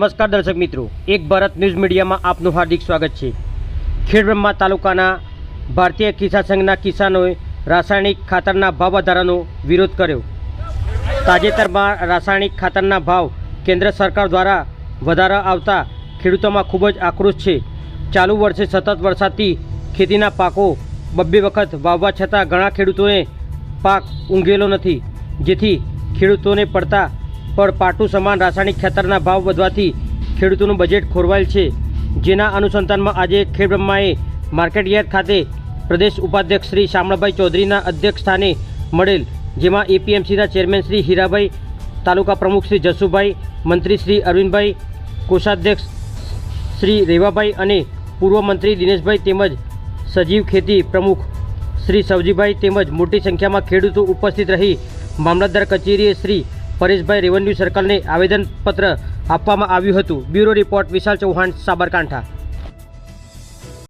નમસ્કાર દર્શક મિત્રો, એક ભારત ન્યૂઝ મીડિયામાં આપનું હાર્દિક સ્વાગત છે. ખેડબ્રહ્મા તાલુકાના ભારતીય કિસાન સંઘના કિસાનોએ રાસાયણિક ખાતરના ભાવ વધારાનો વિરોધ કર્યો. તાજેતરમાં રાસાયણિક ખાતરના ભાવ કેન્દ્ર સરકાર દ્વારા વધારા આવતા ખેડૂતોમાં ખૂબ જ આક્રોશ છે. ચાલુ વર્ષે સતત વરસાદથી ખેતીના પાકો બબ્બે વખત વાવવા છતાં ઘણા ખેડૂતોને પાક ઊંઘેલો નથી. જેથી ખેડૂતોને પડતા પર પાટું સમાન રાસાયણિક ખેતરના ભાવ વધવાથી ખેડૂતોનું બજેટ ખોરવાયેલ છે. જેના અનુસંધાનમાં આજે ખેડબ્રહ્માએ માર્કેટ યાર્ડ ખાતે પ્રદેશ ઉપાધ્યક્ષ શ્રી શામળાભાઈ ચૌધરીના અધ્યક્ષ સ્થાને મળેલ, જેમાં એપીએમસીના ચેરમેન શ્રી હીરાભાઈ, તાલુકા પ્રમુખ શ્રી જસુભાઈ, મંત્રી શ્રી અરવિંદભાઈ, કોષાધ્યક્ષ શ્રી રેવાભાઈ અને પૂર્વ મંત્રી દિનેશભાઈ તેમજ સજીવ ખેતી પ્રમુખ શ્રી સવજીભાઈ તેમજ મોટી સંખ્યામાં ખેડૂતો ઉપસ્થિત રહી. મામલતદાર કચેરીએ શ્રી પરેશભાઈ રેવન્યુ સર્કલને આવેદનપત્ર આપવામાં આવ્યું હતું. Bureau report Vishal Chauhan Sabarkantha.